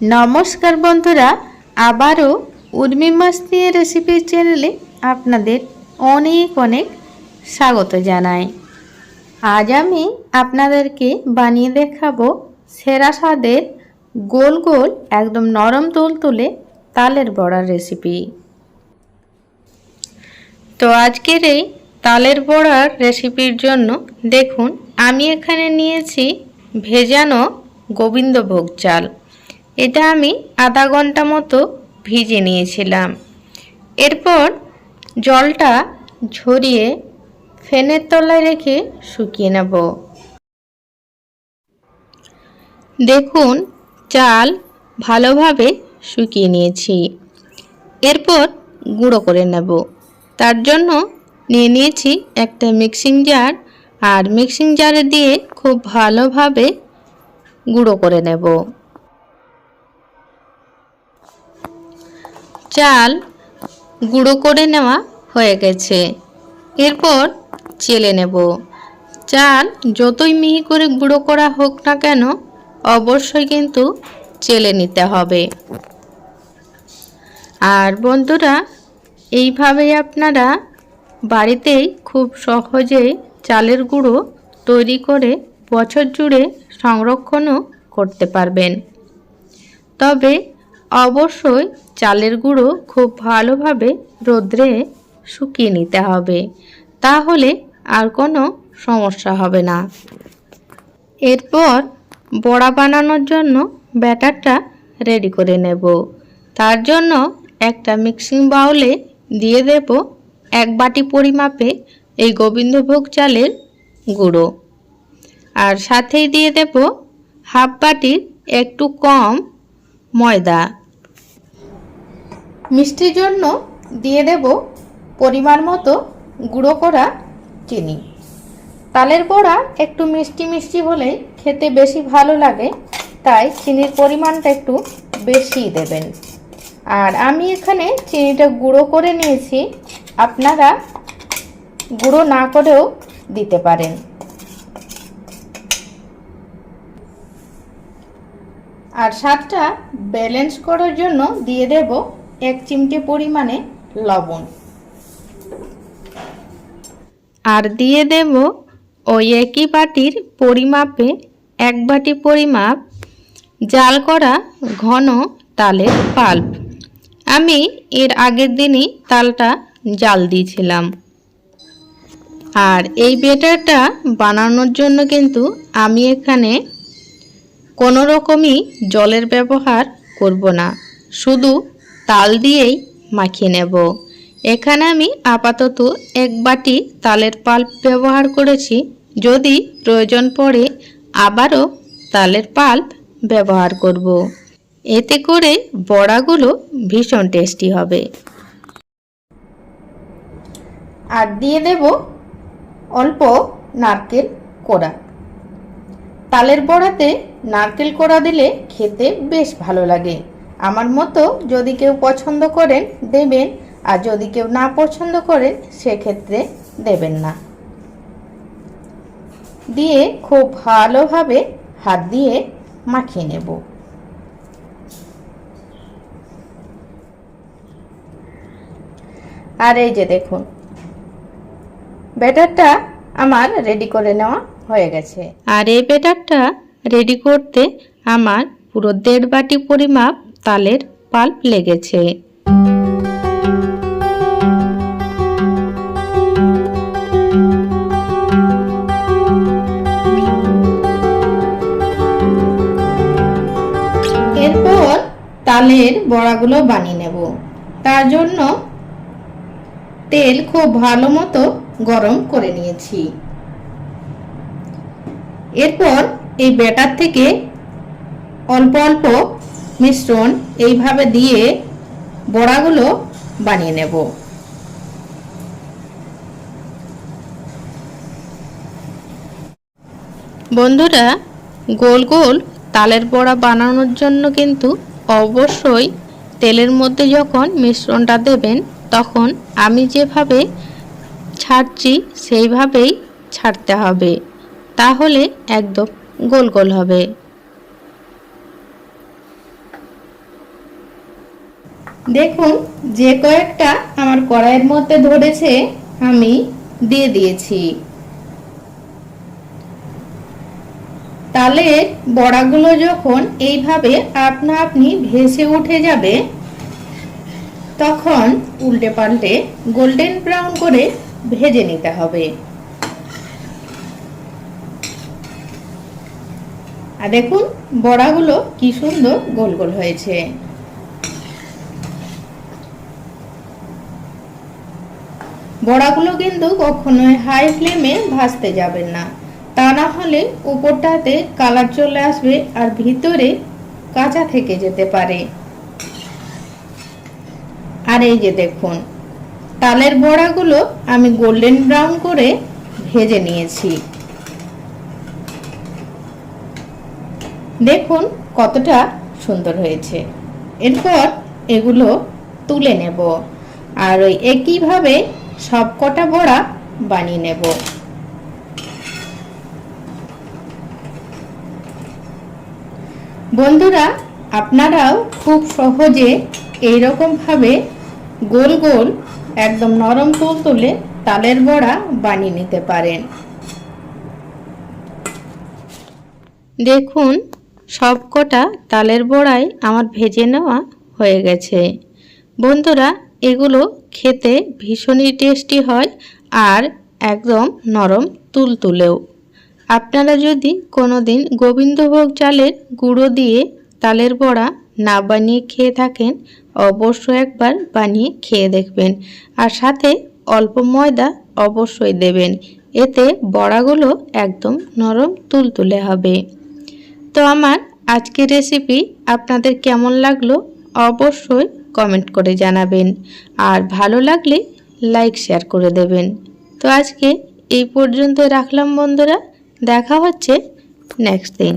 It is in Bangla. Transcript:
নমস্কার বন্ধুরা, আবারও উর্মি মাস্তি রেসিপি চ্যানেলে আপনাদের অনেক অনেক স্বাগত জানাই। আজ আমি আপনাদেরকে বানিয়ে দেখাবো সেরা স্বাদের গোল গোল, একদম নরম তুলতুলে তালের বড়ার রেসিপি তো আজকের এই তালের বড়ার রেসিপির জন্য দেখুন, আমি এখানে নিয়েছি ভেজানো গোবিন্দভোগ চাল। এটা আমি আধা ঘণ্টা মতো ভিজে নিয়েছিলাম। এরপর জলটা ঝরিয়ে ফ্যানের তলায় রেখে শুকিয়ে নেব। দেখুন, চাল ভালোভাবে শুকিয়ে নিয়েছি। এরপর গুঁড়ো করে নেব। তার জন্য নিয়ে নিয়েছি একটা মিক্সিং জার আর মিক্সিং জারে দিয়ে খুব ভালোভাবে গুঁড়ো করে নেব। চাল গুঁড়ো করে নেওয়া হয়ে গেছে। এরপর চেলে নেব। চাল যতই মিহি করে গুঁড়ো করা হোক না কেন, অবশ্যই কিন্তু চেলে নিতে হবে। আর বন্ধুরা, এইভাবেই আপনারা বাড়িতেই খুব সহজেই চালের গুঁড়ো তৈরি করে বছর জুড়ে সংরক্ষণও করতে পারবেন। তবে অবশ্যই চালের গুঁড়ো খুব ভালোভাবে রোদ্রে শুকিয়ে নিতে হবে। তাহলে আর কোনো সমস্যা হবে না। এরপর বড়া বানানোর জন্য ব্যাটারটা রেডি করে নেব। তার জন্য একটা মিক্সিং বাউলে দিয়ে দেব এক বাটি পরিমাপে এই গোবিন্দভোগ চালের গুঁড়ো। আর সাথেই দিয়ে দেব হাফ বাটির একটু কম ময়দা। মিষ্টির জন্য দিয়ে দেব পরিমাণ মতো গুঁড়ো করা চিনি। তালের বড়া একটু মিষ্টি মিষ্টি হলেই খেতে বেশি ভালো লাগে, তাই চিনির পরিমাণটা একটু বেশিই দেবেন। আর আমি এখানে চিনিটা গুঁড়ো করে নিয়েছি, আপনারা গুঁড়ো না করেও দিতে পারেন। আর স্বাদটা ব্যালেন্স করার জন্য দিয়ে দেব এক চিমটে পরিমাণে লবণ। আর দিয়ে দেব ওই একই বাটির পরিমাপে এক বাটি পরিমাপ জাল করা ঘন তালের পাল্প। আমি এর আগের দিনই তালটা জাল দিয়েছিলাম। আর এই বেটারটা বানানোর জন্য কিন্তু আমি এখানে কোনো রকমই জলের ব্যবহার করব না। শুধু তাল দিয়েই মাখিয়ে নেব। এখানে আমি আপাতত এক বাটি তালের পাল্প ব্যবহার করেছি। যদি প্রয়োজন পড়ে আবারও তালের পাল্প ব্যবহার করব। এতে করে বড়াগুলো ভীষণ টেস্টি হবে। আর দিয়ে দেব অল্প নারকেল কোড়া। তালের বড়াতে নারকেল কোড়া দিলে খেতে বেশ ভালো লাগে। আমার মতো যদি কেউ পছন্দ করেন, দেবেন, আর যদি কেউ না পছন্দ করেন, সেক্ষেত্রে দেবেন না। দিয়ে খুব ভালোভাবে হাত দিয়ে মাখিয়ে নেব। আর এই যে দেখুন, ব্যাটারটা আমার রেডি করে নেওয়া হয়ে গেছে। আর এই ব্যাটারটা রেডি করতে আমার পুরো দেড় বাটি পরিমাপ তালের পাল্প লেগেছে। এরপর তালের বড়াগুলো বানিয়ে নেব। তার জন্য তেল খুব ভালো মতো গরম করে নিয়েছি। এরপর এই ব্যাটার থেকে অল্প অল্প মিশ্রণ এইভাবে দিয়ে বড়াগুলো বানিয়ে নেব। বন্ধুরা, গোল গোল তালের বড়া বানানোর জন্য কিন্তু অবশ্যই তেলের মধ্যে যখন মিশ্রণটা দেবেন, তখন আমি যেভাবে ছাড়ছি সেইভাবেই ছাড়তে হবে। তাহলে একদম গোল গোল হবে। দেখুন, যে কয়েকটা আমার কড়াইয়ের মধ্যে ধরেছে, আমি দিয়ে দিয়েছি। তাহলে বড়াগুলো যখন এইভাবে আপনা আপনি ভেসে উঠে যাবে, তখন উল্টে পাল্টে গোল্ডেন ব্রাউন করে ভেজে নিতে হবে। আর দেখুন, বড়াগুলো কি সুন্দর গোল গোল হয়েছে। বড়াগুলো কিন্তু কখনোই হাই ফ্লেমে ভাজতে যাবেন না। তা না হলে উপরটাতে কালার চলে আসবে আর ভিতরে কাঁচা থেকে যেতে পারে। আর এই যে দেখুন, তালের বড়াগুলো আমি গোল্ডেন ব্রাউন করে ভেজে নিয়েছি। দেখুন কতটা সুন্দর হয়েছে। এরপর এগুলো তুলে নেব। আর ওই একইভাবে সব কটা বড়া বানিয়ে নেব। বন্ধুরা, আপনারাও খুব সহজে এইরকমভাবে গোল গোল একদম নরম তুল তুলে তালের বড়া বানিয়ে নিতে পারেন। দেখুন, সবকটা তালের বড়াই আমার ভেজে নেওয়া হয়ে গেছে। বন্ধুরা এগুলো খেতে ভীষণই টেস্টি হয় আর একদম নরম তুলতুলেও। আপনারা যদি কোনো দিন গোবিন্দভোগ চালের গুঁড়ো দিয়ে তালের বড়া না বানিয়ে খেয়ে থাকেন, অবশ্যই একবার বানিয়ে খেয়ে দেখবেন। আর সাথে অল্প ময়দা অবশ্যই দেবেন, এতে বড়াগুলো একদম নরম তুলতুলে হবে। তো আমার আজকের রেসিপি আপনাদের কেমন লাগল? অবশ্যই কমেন্ট করে জানাবেন। আর ভালো লাগলে লাইক শেয়ার করে দেবেন। তো আজকে এই পর্যন্ত রাখলাম বন্ধুরা। দেখা হচ্ছে নেক্সট দিন।